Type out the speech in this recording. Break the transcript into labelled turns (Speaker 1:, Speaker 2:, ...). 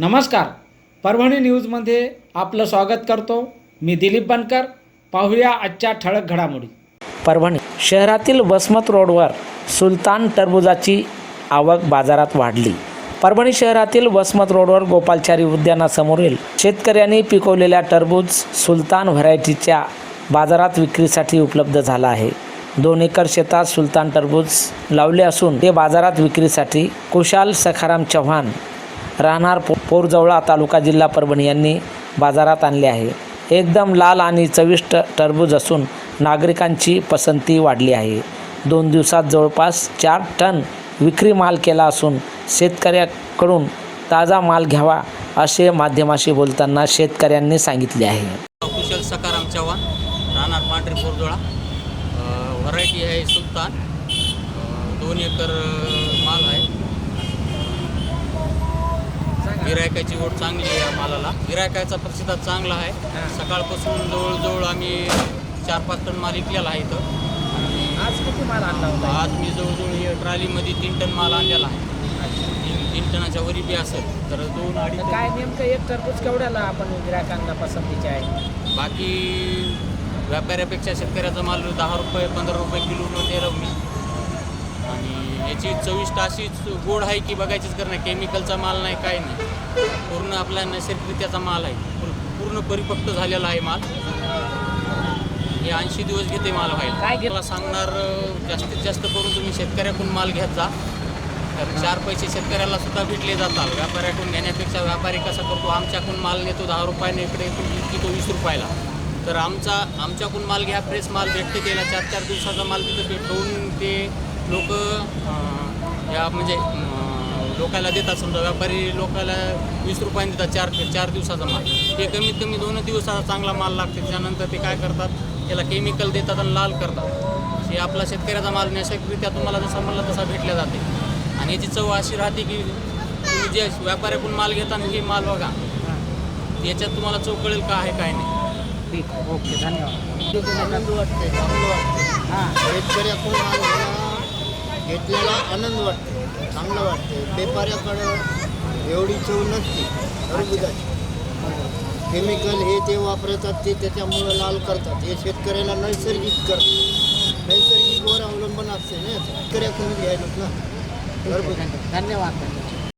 Speaker 1: नमस्कार. परभणी न्यूजमध्ये आपलं स्वागत करतो. मी दिलीप बनकर. पाहूया आजच्या ठळक घडामोडी. परभणी शहरातील वसमत रोडवर सुलतान टरबुजाची आवक बाजारात वाढली. परभणी शहरातील वसमत रोडवर गोपालचारी उद्यानासमोरील शेतकऱ्यांनी पिकवलेल्या टरबूज सुलतान व्हरायटीच्या बाजारात विक्रीसाठी उपलब्ध झाला आहे. दोन एकर शेतात सुलतान टरबूज लावले असून ते बाजारात विक्रीसाठी कुशाल सखाराम चव्हाण राहणार पो पोरजवळा तालुका जिल्हा परभणी यांनी बाजारात आणले आहे. एकदम लाल आणि चविष्ट टरबूज असून नागरिकांची पसंती वाढली आहे. दोन दिवसात जवळपास चार टन विक्री माल केला असून शेतकऱ्याकडून ताजा माल घ्यावा असे माध्यमाशी बोलताना शेतकऱ्यांनी सांगितले आहे.
Speaker 2: कुशल सकाराम चव्हाण राहणार पांढरी पोरजोळा व्हरायटी आहे सुलतान दोन एकर अ, माल आहे गिरायकाची ओढ चांगली आहे या मालाला. गिरायकाचा प्रतिसाद चांगला आहे. सकाळपासून जवळजवळ आम्ही चार पाच टन माल विकलेला आहे इथं.
Speaker 1: आज किती माल आणला
Speaker 2: आज मी जवळजवळ हे ट्रॉलीमध्ये तीन टन माल आणलेला आहे. तीन तीन टनाच्या वरी बी असेल तर दोन अडीच.
Speaker 1: काय नेमकं एक टरबूज केवढ्याला आपण गिरायकांना पसंतीचे आहे?
Speaker 2: बाकी व्यापाऱ्यापेक्षा शेतकऱ्याचा माल दहा रुपये पंधरा रुपये किलो आणि याची चविष्ट अशीच गोड आहे की बघायचीच कर नाही केमिकलचा माल नाही काय नाही. पूर्ण आपला नैसर्गिकरित्याचा माल आहे. पूर- पूर्ण परिपक्व झालेला आहे माल. हे ऐंशी दिवस घेते माल व्हायला.
Speaker 1: काय
Speaker 2: मला सांगणार जास्तीत जास्त करून तुम्ही शेतकऱ्याकडून माल घेत जा. तर चार पैसे शेतकऱ्याला सुद्धा भेटले जातात. व्यापाऱ्याकडून घेण्यापेक्षा व्यापारी कसा करतो? आमच्याकडून माल नेतो दहा रुपयाने इकडे विकतो वीस रुपयाला. तर आमचा आमच्याकडून माल घ्या फ्रेश माल भेटते त्याला. चार चार दिवसाचा माल तिथं भेटवून ते लोक या म्हणजे लोकाला देतात समजा व्यापारी लोकाला वीस रुपयाने देतात चार चार दिवसाचा माल. ते कमीत कमी दोन दिवसाचा चांगला माल लागते. त्याच्यानंतर ते काय करतात? त्याला केमिकल देतात आणि लाल करतात. हे आपला शेतकऱ्याचा माल नैसर्गिकरित्या तुम्हाला जसा म्हणला तसा भेटला जाते. आणि याची चव अशी राहते की तुम्ही जे व्यापाऱ्याकडून माल घेता आणि हे माल बघा. याच्यात तुम्हाला चव कळेल का आहे काय नाही.
Speaker 1: ठीक ओके धन्यवाद.
Speaker 3: आनंद वाटते
Speaker 1: हां.
Speaker 3: शेतकऱ्याकडून माल घेतलेला आनंद वाटतो चांगलं वाटतं. व्यापाऱ्याकडं एवढी चव नसते टरबुजाची केमिकल हे ते वापरतात ते त्याच्यामुळं लाल करतात. हे शेतकऱ्याला नैसर्गिक करतात. नैसर्गिकवर अवलंबून असते ना शेतकऱ्याकडून घ्यायला ना. टरबूज
Speaker 1: धन्यवाद.